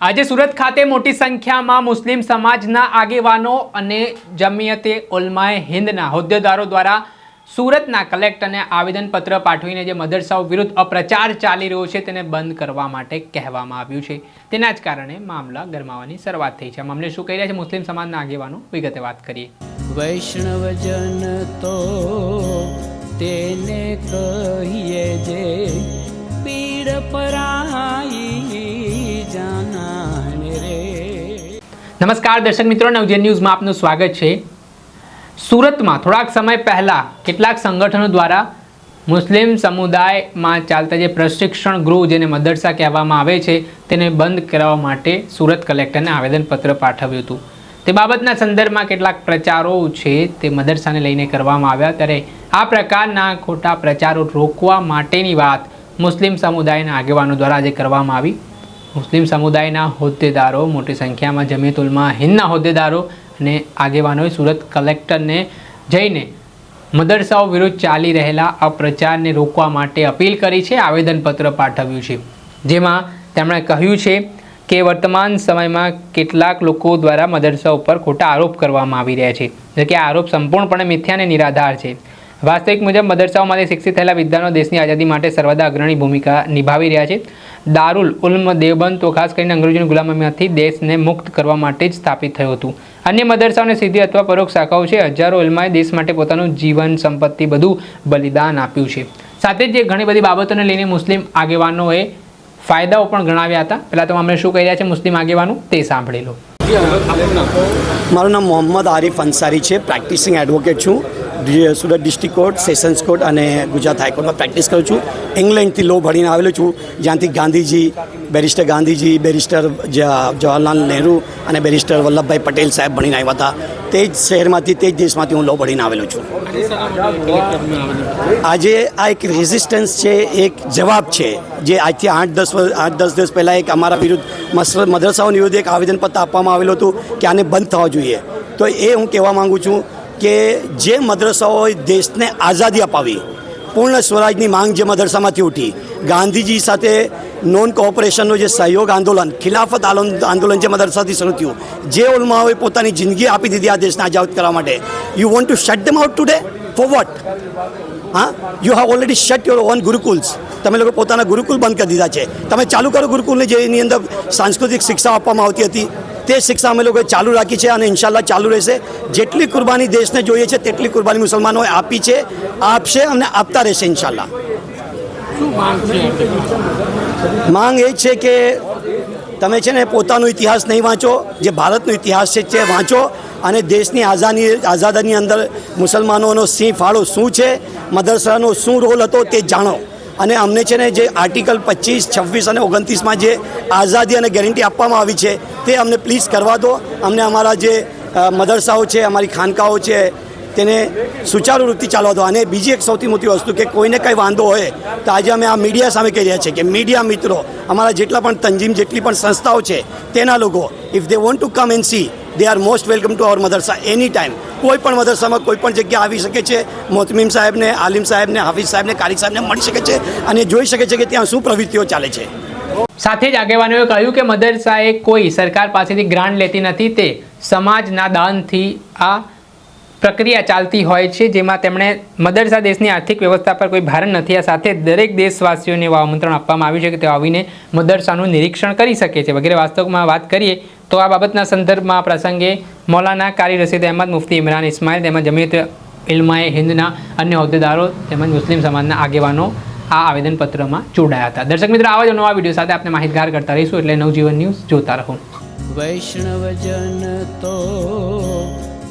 આજે સુરત ખાતે મોટી સંખ્યામાં મુસ્લિમ સમાજના આગેવાનો અને જમિયતે ઉલમાએ હિન્દના હોદ્દેદારો દ્વારા સુરતના કલેક્ટરને આવેદનપત્ર પાઠવીને જે મદરસાઓ વિરુદ્ધ અપ્રચાર ચાલી રહ્યો છે તેને બંધ કરવા માટે કહેવામાં આવ્યું છે. તેના જ કારણે મામલા ગરમાવાની શરૂઆત થઈ છે. મામલે શું કહી રહ્યા છે મુસ્લિમ સમાજના આગેવાનો? વિગતે વાત કરીએ. વૈષ્ણવજન તો તેને કહીએ જે પીડ પરાઈ નમસ્કાર દર્શક મિત્રો નવજન ન્યૂઝમાં આપનું સ્વાગત છે. સુરતમાં થોડાક સમય પહેલાં કેટલાક સંગઠનો દ્વારા મુસ્લિમ સમુદાયમાં ચાલતા જે પ્રશિક્ષણ ગૃહ જેને મદરસા કહેવામાં આવે છે, તેને બંધ કરાવવા માટે સુરત કલેક્ટરને આવેદનપત્ર પાઠવ્યું હતું. તે બાબતના સંદર્ભમાં કેટલાક પ્રચારો છે તે મદરસાને લઈને કરવામાં આવ્યા. ત્યારે આ પ્રકારના ખોટા પ્રચારો રોકવા માટેની વાત મુસ્લિમ સમુદાયના આગેવાનો દ્વારા આજે કરવામાં આવી. મુસ્લિમ સમુદાયના હોદ્દેદારો મોટી સંખ્યામાં જમીતુલમાં હિન્દના હોદ્દેદારો અને આગેવાનોએ સુરત કલેક્ટરને જઈને મદરસાઓ વિરુદ્ધ ચાલી રહેલા અપ્રચારને રોકવા માટે અપીલ કરી છે, આવેદનપત્ર પાઠવ્યું છે. જેમાં તેમણે કહ્યું છે કે વર્તમાન સમયમાં કેટલાક લોકો દ્વારા મદરસા ઉપર ખોટા આરોપ કરવામાં આવી રહ્યા છે. જો કે આ આરોપ સંપૂર્ણપણે મિથ્યા અને નિરાધાર છે. વાસ્તવિક મુજબ મદરસાઓમાંથી શિક્ષિત થયેલા વિદ્વાનો દેશની આઝાદી માટે સર્વદા અગ્રણી ભૂમિકા નિભાવી રહ્યા છે. દારૂલ ઉલ્મ દેવબંધ તો ખાસ કરીને અંગ્રેજોની ગુલામીમાંથી દેશને મુક્ત કરવા માટે જ સ્થાપિત થયું હતું. અન્ય મદરસાઓને સીધી અથવા પરોક્ષ શાખાઓ છે. હજારો ઉલમાએ દેશ માટે પોતાનું જીવન, સંપત્તિ બધું બલિદાન આપ્યું છે. સાથે જ ઘણી બધી બાબતોને લઈને મુસ્લિમ આગેવાનોએ ફાયદાઓ પણ ગણાવ્યા હતા. પહેલાં તો અમને શું કહી રહ્યા છે મુસ્લિમ આગેવાનો? તે સાંભળી લો. મારું નામ મોહમ્મદ આરિફ અંસારી છે. પ્રેક્ટિસિંગ એડવોકેટ છું. Surat district court, sessions court અને ગુજરાત હાઈકોર્ટમાં પ્રેક્ટિસ કરું છું. ઇંગ્લેન્ડથી લો ભણીને આવેલો છું, જ્યાંથી ગાંધીજી, બેરિસ્ટર ગાંધીજી, બેરિસ્ટર જવાહરલાલ નહેરુ અને બેરિસ્ટર વલ્લભભાઈ પટેલ સાહેબ ભણીને આવ્યા હતા. તે જ શહેરમાંથી, તે જ દેશમાંથી હું લો ભણીને આવેલો છું. આજે આ એક રેઝિસ્ટન્સ છે, એક જવાબ છે, જે આજથી આઠ દસ આઠ દસ દિવસ પહેલાં એક અમારા વિરુદ્ધ મદ્રસાઓની વિરુદ્ધ એક આવેદનપત્ર આપવામાં આવેલું હતું કે આને બંધ થવા જોઈએ. તો એ હું કહેવા માગું છું કે જે મદરસાઓએ દેશને આઝાદી અપાવી, પૂર્ણ સ્વરાજની માંગ જે મદરસામાંથી ઉઠી, ગાંધીજી સાથે નોન કોઓપરેશનનો જે સહયોગ આંદોલન, ખિલાફત આંદોલન જે મદરસાથી શરૂ થયું, જે ઓલમાઓએ પોતાની જિંદગી આપી દીધી આ દેશને આઝાદ કરવા માટે. You want to shut them out today for what હા? You have already shut your own gurukuls. તમે લોકો પોતાના ગુરુકુલ બંધ કરી દીધા છે. તમે ચાલુ કરો ગુરુકુલને જે એની અંદર સાંસ્કૃતિક શિક્ષા આપવામાં આવતી હતી. તે શિક્ષા અમે લોકોએ ચાલુ રાખી છે અને ઇન્શાલ્લાહ ચાલુ રહેશે. જેટલી કુરબાની દેશને જોઈએ છે તેટલી કુરબાની મુસલમાનોએ આપી છે આપશે અને આપતા રહેશે ઇન્શાલ્લાહ માંગ એ છે કે તમે છે ને પોતાનો ઇતિહાસ નહીં વાંચો જે ભારતનો ઇતિહાસ છે તે વાંચો અને દેશની આઝાદી આઝાદીની અંદર મુસલમાનોનો સિંહ ફાળો શું છે મદરસાનો શું રોલ હતો તે જાણો. અને અમને છે ને જે આર્ટિકલ પચીસ, છવ્વીસ અને ઓગણત્રીસમાં જે આઝાદી અને ગેરંટી આપવામાં આવી છે, તે અમને પ્લીઝ કરવા દો. અમને અમારા જે મદરસાઓ છે, અમારી ખાનકાઓ છે તેને સુચારુ રૂપથી ચાલવા દો. અને બીજી એક સૌથી મોટી વસ્તુ કે કોઈને કંઈ વાંધો હોય, તો આજે અમે આ મીડિયા સામે કહી રહ્યા છીએ કે મીડિયા મિત્રો, અમારા જેટલા પણ તંજીમ, જેટલી પણ સંસ્થાઓ છે, તેના લોકો if they want to come and see they are most welcome to our madrasa any time કોઈ પણ મદરસામાં કોઈ પણ જગ્યા આવી શકે છે, મોતમીમ સાહેબને, આલિમ સાહેબને, હાફિઝ સાહેબને કારી સાહેબને મળી શકે છે અને જોઈ શકે છે કે ત્યાં શું પ્રવૃત્તિઓ ચાલે છે. સાથે જ આગેવાનોએ કહ્યું કે મદરસાએ કોઈ સરકાર પાસેથી ગ્રાન્ટ લેતી નથી, તે સમાજના દાનથી આ પ્રક્રિયા ચાલતી હોય છે, જેમાં તેમણે મદરસા દેશની આર્થિક વ્યવસ્થા પર કોઈ ભાર નથી. આ સાથે દરેક દેશવાસીઓને એવું આમંત્રણ આપવામાં આવ્યું છે કે તેઓ આવીને મદરસાનું નિરીક્ષણ કરી શકે છે. વગેરે વાસ્તવમાં વાત કરીએ તો આ બાબતના સંદર્ભમાં પ્રસંગે મૌલાના કારી રશીદ અહેમદ, મુફતી ઇમરાન ઇસ્માઇલ તેમજ જમીત ઇલ્માએ હિન્દના અન્ય હોદ્દેદારો તેમજ મુસ્લિમ સમાજના આગેવાનો આ આવેદનપત્રમાં જોડાયા હતા. દર્શક મિત્રો, આવા જ નવા વીડિયો સાથે આપણે માહિતગાર કરતા રહીશું. એટલે નવજીવન ન્યૂઝ જોતા રહો. વૈષ્ણવજન તો